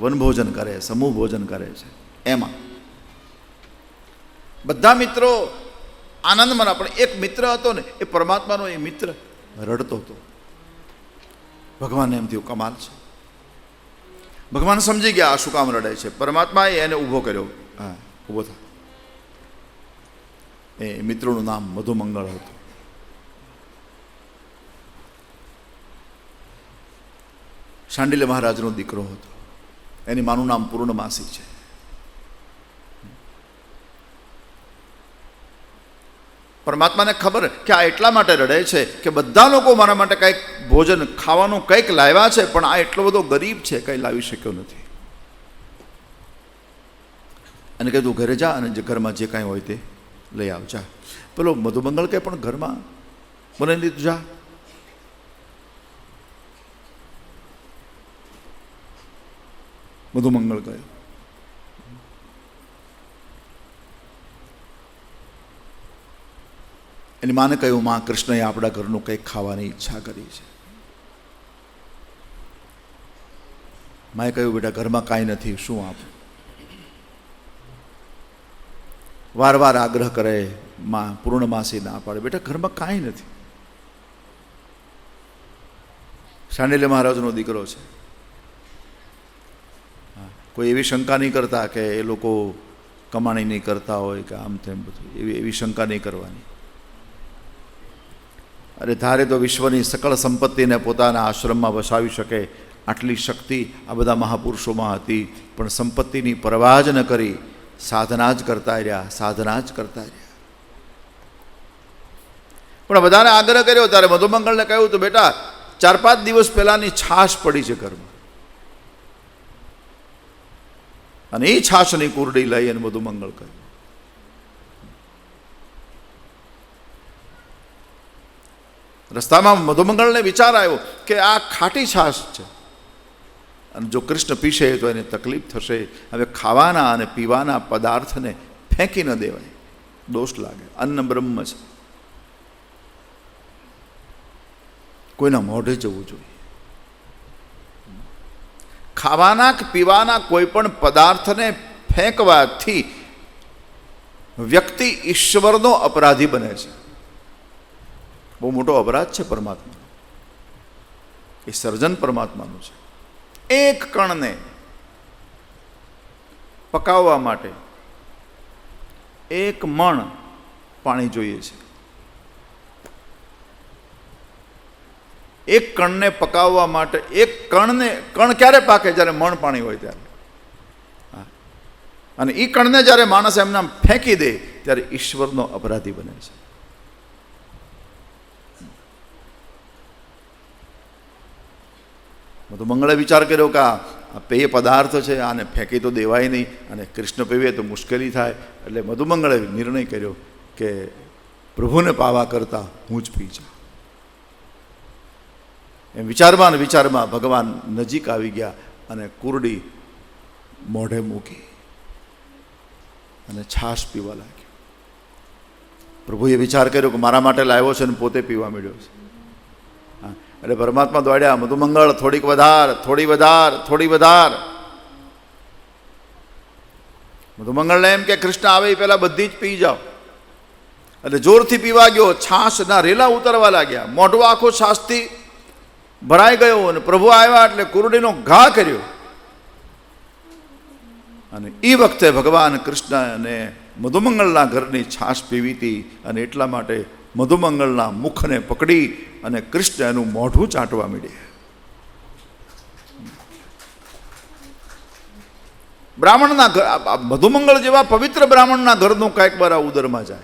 વનભોજન કરે, સમૂહ ભોજન કરે છે. એમાં. બધા મિત્રો આનંદમાં પણ એક મિત્ર હતો ને, એ પરમાત્માનો એ મિત્ર રડતો હતો. ભગવાનને એમ થયું, કમાલ છે. ભગવાન સમજી ગયા, આ શું કામ રડે છે? પરમાત્માએ એને ઊભો કર્યો. હા, ઊભો થા. એ મિત્રોનું નામ મધુમંગળ હતું. શાંડિલ્ય મહારાજનો દીકરો હતો. એની માનું નામ પૂર્ણમાસી છે. પરમાત્માને ખબર કે આ એટલા માટે રડે છે કે બધા લોકો મારા માટે કંઈક ભોજન ખાવાનું કંઈક લાવ્યા છે, પણ આ એટલો બધો ગરીબ છે, કંઈ લાવી શક્યો નથી. અને તું ઘરે જા અને જે ઘરમાં જે કાંઈ હોય તે લઈ આવજા. પેલો મધુમંગળ કે પણ ઘરમાં? મને દીધું જા મધુમંગળ કહ્યું એની માને કહ્યું માં કૃષ્ણએ આપણા ઘરનું કંઈક ખાવાની ઈચ્છા કરી છે માએ કહ્યું બેટા ઘરમાં કાંઈ નથી શું આપું વાર વાર આગ્રહ કરે માં પૂર્ણમાસી ના પાડે બેટા ઘરમાં કાંઈ નથી શાંડિલ્ય મહારાજનો દીકરો છે કોઈ એવી શંકા નહીં કરતા કે એ લોકો કમાણી નહીં કરતા હોય કે આમ તેમ બધું. એવી એવી શંકા નહીં કરવાની. અરે ધારે તો વિશ્વની સકળ સંપત્તિને પોતાના આશ્રમમાં વસાવી શકે આટલી શક્તિ આ બધા મહાપુરુષોમાં હતી, પણ સંપત્તિની પરવાહ જ ન કરી, સાધના જ કરતા રહ્યા, સાધના જ કરતા રહ્યા. પણ બધાને આગ્રહ કર્યો ત્યારે મધુમંગળને કહ્યું તો બેટા, ચાર પાંચ દિવસ પહેલાની છાશ પડી છે ઘરમાં. અને એ છાશની કુરડી લઈ અને મધુમંગળ કર્યું રસ્તામાં મધુમંગળને વિચાર આવ્યો કે આ ખાટી છાશ છે. અને જો કૃષ્ણ પીશે તો એને તકલીફ થશે. હવે ખાવાના અને પીવાના પદાર્થને ફેંકી ન દેવાય. દોષ લાગે. અન્ન બ્રહ્મ છે. કોઈના મોઢે જવું જોઈએ. ખાવાના કે પીવાના કોઈપણ પદાર્થને ફેંકવાથી વ્યક્તિ ઈશ્વરનો અપરાધી બને છે. બહુ મોટો અપરાધ છે પરમાત્મા એ સર્જન પરમાત્માનું છે. એક કણને પકાવવા માટે એક મણ પાણી જોઈએ છે. એક કણને પકાવવા માટે, એક કણને, કણ ક્યારે પાકે? જ્યારે મણ પાણી હોય ત્યારે. અને એ કણને જ્યારે માણસ એમના ફેંકી દે, ત્યારે ઈશ્વરનો અપરાધી બને છે. તો મંગળે વિચાર કર્યો કે આ પેય પદાર્થ છે, આને ફેંકી તો દેવાય નહીં, અને કૃષ્ણ પીવે તો મુશ્કેલી થાય, એટલે મધુમંગળે નિર્ણય કર્યો કે પ્રભુને પાવા કરતાં હું જ પી જાઉં. એમ વિચારમાં ને વિચારમાં ભગવાન નજીક આવી ગયા અને કુરડી મોઢે મૂકી અને છાશ પીવા લાગ્યો. પ્રભુએ વિચાર કર્યો કે મારા માટે લાવ્યો છે ને પોતે પીવા મળ્યો છે. એટલે પરમાત્મા દોડ્યા, મધુમંગળ, થોડીક વધાર, થોડી વધાર થોડી વધાર. મધુમંગળને એમ કે, કૃષ્ણ, આવે એ પહેલાં બધી જ પી જાઓ. એટલે જોરથી પીવા ગયો છાશના રેલા ઉતરવા લાગ્યા. મોઢું આખો છાશથી ભરાઈ ગયો અને પ્રભુ આવ્યા એટલે કુરડીનો ઘા કર્યો. અને એ વખતે ભગવાન કૃષ્ણ અને મધુમંગળના ઘરની છાશ પીવી હતી અને એટલા માટે મધુમંગળના મુખને પકડી અને કૃષ્ણ એનું મોઢું ચાટવા માંડ્યા. બ્રાહ્મણના ઘર મધુમંગળ જેવા પવિત્ર બ્રાહ્મણના ઘરનું કાંઈક બાર ઉદરમાં જાય.